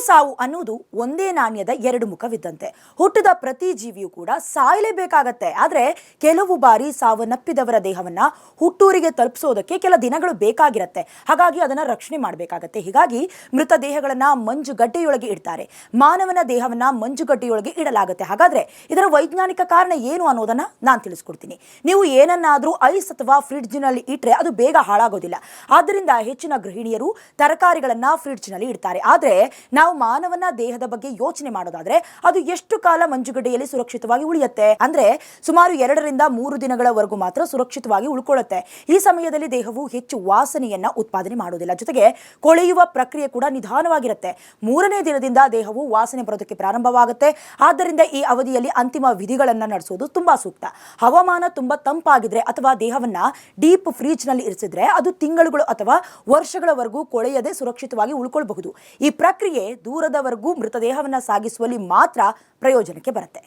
ಸಾವು ಅನ್ನೋದು ಒಂದೇ ನಾಣ್ಯದ ಎರಡು ಮುಖವಿದ್ದಂತೆ. ಹುಟ್ಟಿದ ಪ್ರತಿ ಜೀವಿಯೂ ಕೂಡ ಸಾಯಲೇಬೇಕಾಗತ್ತೆ. ಆದರೆ ಕೆಲವು ಬಾರಿ ಸಾವನ್ನಪ್ಪಿದವರ ದೇಹವನ್ನ ಹುಟ್ಟೂರಿಗೆ ತಲುಪಿಸೋದಕ್ಕೆ ಕೆಲ ದಿನಗಳು ಬೇಕಾಗಿರತ್ತೆ. ಹಾಗಾಗಿ ಅದನ್ನ ರಕ್ಷಣೆ ಮಾಡಬೇಕಾಗತ್ತೆ. ಹೀಗಾಗಿ ಮೃತ ದೇಹಗಳನ್ನ ಮಂಜುಗಡ್ಡೆಯೊಳಗೆ ಇಡ್ತಾರೆ. ಮಾನವನ ದೇಹವನ್ನ ಮಂಜುಗಡ್ಡೆಯೊಳಗೆ ಇಡಲಾಗುತ್ತೆ. ಹಾಗಾದ್ರೆ ಇದರ ವೈಜ್ಞಾನಿಕ ಕಾರಣ ಏನು ಅನ್ನೋದನ್ನ ನಾನು ತಿಳಿಸ್ಕೊಡ್ತೀನಿ. ನೀವು ಏನನ್ನಾದ್ರೂ ಐಸ್ ಅಥವಾ ಫ್ರಿಡ್ಜ್ನಲ್ಲಿ ಇಟ್ಟರೆ ಅದು ಬೇಗ ಹಾಳಾಗೋದಿಲ್ಲ. ಆದ್ದರಿಂದ ಹೆಚ್ಚಿನ ಗೃಹಿಣಿಯರು ತರಕಾರಿಗಳನ್ನ ಫ್ರಿಡ್ಜ್ನಲ್ಲಿ ಇಡ್ತಾರೆ. ಆದರೆ ನಾವು ಮಾನವನ ದೇಹದ ಬಗ್ಗೆ ಯೋಚನೆ ಮಾಡೋದಾದ್ರೆ ಅದು ಎಷ್ಟು ಕಾಲ ಮಂಜುಗಡ್ಡೆಯಲ್ಲಿ ಸುರಕ್ಷಿತವಾಗಿ ಉಳಿಯುತ್ತೆ? ಅಂದ್ರೆ ಸುಮಾರು ಎರಡರಿಂದ ಮೂರು ದಿನಗಳವರೆಗೂ ಮಾತ್ರ ಸುರಕ್ಷಿತವಾಗಿ ಉಳ್ಕೊಳ್ಳುತ್ತೆ. ಈ ಸಮಯದಲ್ಲಿ ದೇಹವು ಹೆಚ್ಚು ವಾಸನೆಯನ್ನ ಉತ್ಪಾದನೆ ಮಾಡೋದಿಲ್ಲ. ಜೊತೆಗೆ ಕೊಳೆಯುವ ಪ್ರಕ್ರಿಯೆ ಕೂಡ ನಿಧಾನವಾಗಿರುತ್ತೆ. ಮೂರನೇ ದಿನದಿಂದ ದೇಹವು ವಾಸನೆ ಬರೋದಕ್ಕೆ ಪ್ರಾರಂಭವಾಗುತ್ತೆ. ಆದ್ದರಿಂದ ಈ ಅವಧಿಯಲ್ಲಿ ಅಂತಿಮ ವಿಧಿಗಳನ್ನ ನಡೆಸೋದು ತುಂಬಾ ಸೂಕ್ತ. ಹವಾಮಾನ ತುಂಬಾ ತಂಪಾಗಿದ್ರೆ ಅಥವಾ ದೇಹವನ್ನ ಡೀಪ್ ಫ್ರೀಜ್ನಲ್ಲಿ ಇರಿಸಿದ್ರೆ ಅದು ತಿಂಗಳುಗಳು ಅಥವಾ ವರ್ಷಗಳವರೆಗೂ ಕೊಳೆಯದೆ ಸುರಕ್ಷಿತವಾಗಿ ಉಳ್ಕೊಳ್ಬಹುದು. ಈ ಪ್ರಕ್ರಿಯೆ ದೂರದವರೆಗೂ ಮೃತದೇಹವನ್ನು ಸಾಗಿಸುವಲ್ಲಿ ಮಾತ್ರ ಪ್ರಯೋಜನಕ್ಕೆ ಬರುತ್ತೆ.